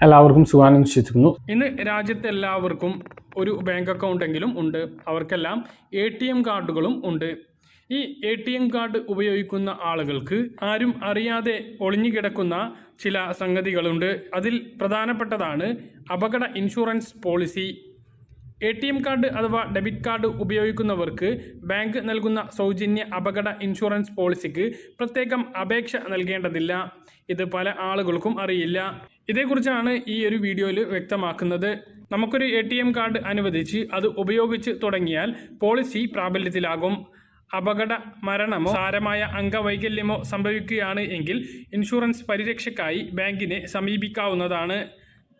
എല്ലാവർക്കും സുഖാനം വിശ്വസിക്കുന്നു. ഇന്ന് രാജ്യത്തെ എല്ലാവർക്കും ഒരു ബാങ്ക് അക്കൗണ്ടെങ്കിലും ഉണ്ട്. അവർക്കെല്ലാം എ ടി എം കാർഡുകളും ഉണ്ട്. ഈ എ ടി എം കാർഡ് ഉപയോഗിക്കുന്ന ആളുകൾക്ക് ആരും അറിയാതെ ഒളിഞ്ഞുകിടക്കുന്ന ചില സംഗതികളുണ്ട്. അതിൽ പ്രധാനപ്പെട്ടതാണ് അപകട insurance policy A T M card അഥവാ ഡെബിറ്റ് കാർഡ് ഉപയോഗിക്കുന്നവർക്ക് ബാങ്ക് നൽകുന്ന സൗജന്യ അപകട ഇൻഷുറൻസ് പോളിസിക്ക് പ്രത്യേകം അപേക്ഷ നൽകേണ്ടതില്ല. ഇത് പല ആളുകൾക്കും അറിയില്ല. ഇതേക്കുറിച്ചാണ് ഈ ഒരു വീഡിയോയിൽ വ്യക്തമാക്കുന്നത്. നമുക്കൊരു എ ടി എം കാർഡ് അനുവദിച്ച് അത് ഉപയോഗിച്ച് തുടങ്ങിയാൽ പോളിസി പ്രാബല്യത്തിലാകും. അപകട മരണമോ സാരമായ അംഗവൈകല്യമോ സംഭവിക്കുകയാണ് എങ്കിൽ ഇൻഷുറൻസ് പരിരക്ഷയ്ക്കായി ബാങ്കിനെ സമീപിക്കാവുന്നതാണ്.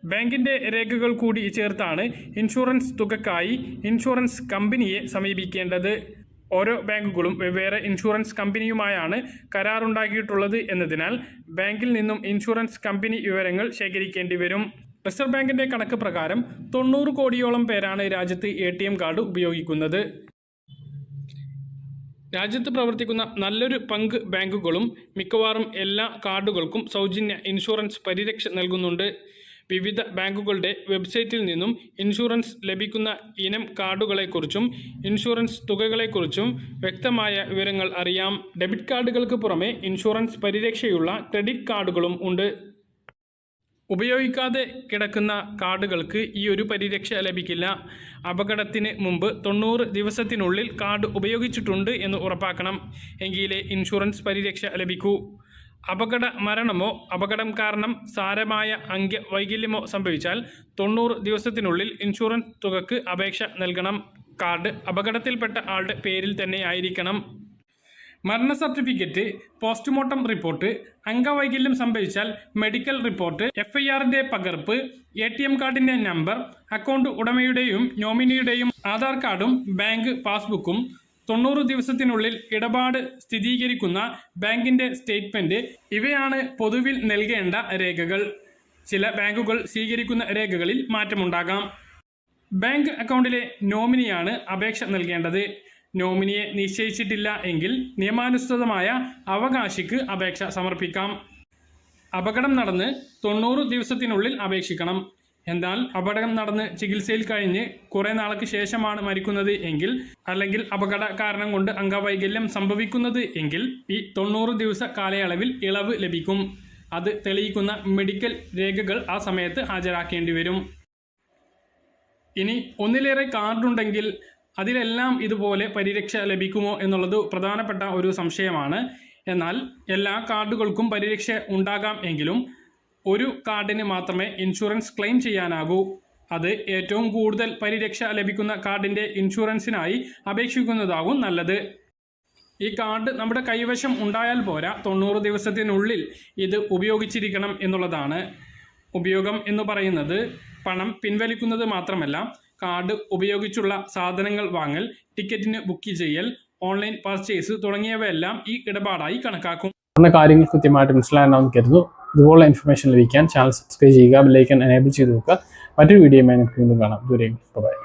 ബാങ്കിന്റെ രേഖകൾ കൂടി ചേർത്താണ് ഇൻഷുറൻസ് തുകക്കായി ഇൻഷുറൻസ് കമ്പനിയെ സമീപിക്കേണ്ടത്. ഓരോ ബാങ്കുകളും വെവ്വേറെ ഇൻഷുറൻസ് കമ്പനിയുമായാണ് കരാറുണ്ടാക്കിയിട്ടുള്ളത് എന്നതിനാൽ ബാങ്കിൽ നിന്നും ഇൻഷുറൻസ് കമ്പനി വിവരങ്ങൾ ശേഖരിക്കേണ്ടി വരും. റിസർവ് ബാങ്കിന്റെ കണക്ക് പ്രകാരം തൊണ്ണൂറ് കോടിയോളം പേരാണ് രാജ്യത്ത് എ കാർഡ് ഉപയോഗിക്കുന്നത്. രാജ്യത്ത് പ്രവർത്തിക്കുന്ന നല്ലൊരു പങ്ക് ബാങ്കുകളും മിക്കവാറും എല്ലാ കാർഡുകൾക്കും സൗജന്യ ഇൻഷുറൻസ് പരിരക്ഷ നൽകുന്നുണ്ട്. വിവിധ ബാങ്കുകളുടെ വെബ്സൈറ്റിൽ നിന്നും ഇൻഷുറൻസ് ലഭിക്കുന്ന ഇനം കാർഡുകളെക്കുറിച്ചും ഇൻഷുറൻസ് തുകകളെക്കുറിച്ചും വ്യക്തമായ വിവരങ്ങൾ അറിയാം. ഡെബിറ്റ് കാർഡുകൾക്ക് പുറമെ ഇൻഷുറൻസ് പരിരക്ഷയുള്ള ക്രെഡിറ്റ് കാർഡുകളും ഉണ്ട്. ഉപയോഗിക്കാതെ കിടക്കുന്ന കാർഡുകൾക്ക് ഈ ഒരു പരിരക്ഷ ലഭിക്കില്ല. അപകടത്തിന് മുമ്പ് തൊണ്ണൂറ് ദിവസത്തിനുള്ളിൽ കാർഡ് ഉപയോഗിച്ചിട്ടുണ്ട് എന്ന് ഉറപ്പാക്കണം. എങ്കിലേ ഇൻഷുറൻസ് പരിരക്ഷ ലഭിക്കൂ. അപകട മരണമോ അപകടം കാരണം സാരമായ അംഗവൈകല്യമോ സംഭവിച്ചാൽ തൊണ്ണൂറ് ദിവസത്തിനുള്ളിൽ ഇൻഷുറൻസ് തുകക്ക് അപേക്ഷ നൽകണം. കാർഡ് അപകടത്തിൽപ്പെട്ട ആളുടെ പേരിൽ തന്നെ ആയിരിക്കണം. മരണ സർട്ടിഫിക്കറ്റ് പോസ്റ്റ്മോർട്ടം റിപ്പോർട്ട് അംഗവൈകല്യം സംഭവിച്ചാൽ മെഡിക്കൽ റിപ്പോർട്ട് എഫ് ഐ ആറിന്റെ പകർപ്പ് എ ടി എം കാർഡിന്റെ നമ്പർ അക്കൗണ്ട് ഉടമയുടെയും നോമിനിയുടെയും ആധാർ കാർഡും ബാങ്ക് പാസ്ബുക്കും തൊണ്ണൂറ് ദിവസത്തിനുള്ളിൽ ഇടപാട് സ്ഥിരീകരിക്കുന്ന ബാങ്കിന്റെ സ്റ്റേറ്റ്മെന്റ് ഇവയാണ് പൊതുവിൽ നൽകേണ്ട രേഖകൾ. ചില ബാങ്കുകൾ സ്വീകരിക്കുന്ന രേഖകളിൽ മാറ്റമുണ്ടാകാം. ബാങ്ക് അക്കൗണ്ടിലെ നോമിനിയാണ് അപേക്ഷ നൽകേണ്ടത്. നോമിനിയെ നിശ്ചയിച്ചിട്ടില്ല എങ്കിൽ നിയമാനുസൃതമായ അവകാശിക്ക് അപേക്ഷ സമർപ്പിക്കാം. അപകടം നടന്ന് തൊണ്ണൂറ് ദിവസത്തിനുള്ളിൽ അപേക്ഷിക്കണം. എന്നാൽ അപകടം നടന്ന് ചികിത്സയിൽ കഴിഞ്ഞ് കുറേ നാൾക്ക് ശേഷമാണ് മരിക്കുന്നത് എങ്കിൽ അല്ലെങ്കിൽ അപകട കാരണം കൊണ്ട് അംഗവൈകല്യം സംഭവിക്കുന്നത് എങ്കിൽ ഈ തൊണ്ണൂറ് ദിവസ കാലയളവിൽ ഇളവ് ലഭിക്കും. അത് തെളിയിക്കുന്ന മെഡിക്കൽ രേഖകൾ ആ സമയത്ത് ഹാജരാക്കേണ്ടി വരും. ഇനി ഒന്നിലേറെ കാർഡുണ്ടെങ്കിൽ അതിലെല്ലാം ഇതുപോലെ പരിരക്ഷ ലഭിക്കുമോ എന്നുള്ളത് പ്രധാനപ്പെട്ട ഒരു സംശയമാണ്. എന്നാൽ എല്ലാ കാർഡുകൾക്കും പരിരക്ഷ ഉണ്ടാകാം എങ്കിലും ഒരു കാർഡിന് മാത്രമേ ഇൻഷുറൻസ് ക്ലെയിം ചെയ്യാനാകൂ. അത് ഏറ്റവും കൂടുതൽ പരിരക്ഷ ലഭിക്കുന്ന കാർഡിന്റെ ഇൻഷുറൻസിനായി അപേക്ഷിക്കുന്നതാകും നല്ലത്. ഈ കാർഡ് നമ്മുടെ കൈവശം ഉണ്ടായാൽ പോരാ തൊണ്ണൂറ് ദിവസത്തിനുള്ളിൽ ഇത് ഉപയോഗിച്ചിരിക്കണം എന്നുള്ളതാണ്. ഉപയോഗം എന്ന് പറയുന്നത് പണം പിൻവലിക്കുന്നത് മാത്രമല്ല കാർഡ് ഉപയോഗിച്ചുള്ള സാധനങ്ങൾ വാങ്ങൽ ടിക്കറ്റിന് ബുക്ക് ചെയ്യൽ ഓൺലൈൻ പർച്ചേസ് തുടങ്ങിയവയെല്ലാം ഈ ഇടപാടായി കണക്കാക്കും. കാര്യങ്ങൾ കൃത്യമായിട്ട് മനസ്സിലാകണമെന്ന് കരുതുന്നു. ഇതുപോലുള്ള ഇൻഫർമേഷൻ ലഭിക്കാൻ ചാനൽ സബ്സ്ക്രൈബ് ചെയ്യുക ബെല്ലൈക്കൻ എനേബിൾ ചെയ്ത് വെക്കുക. മറ്റൊരു വീഡിയോയുമായി നമുക്ക് വീണ്ടും കാണാം. ദൂരെ ബൈ.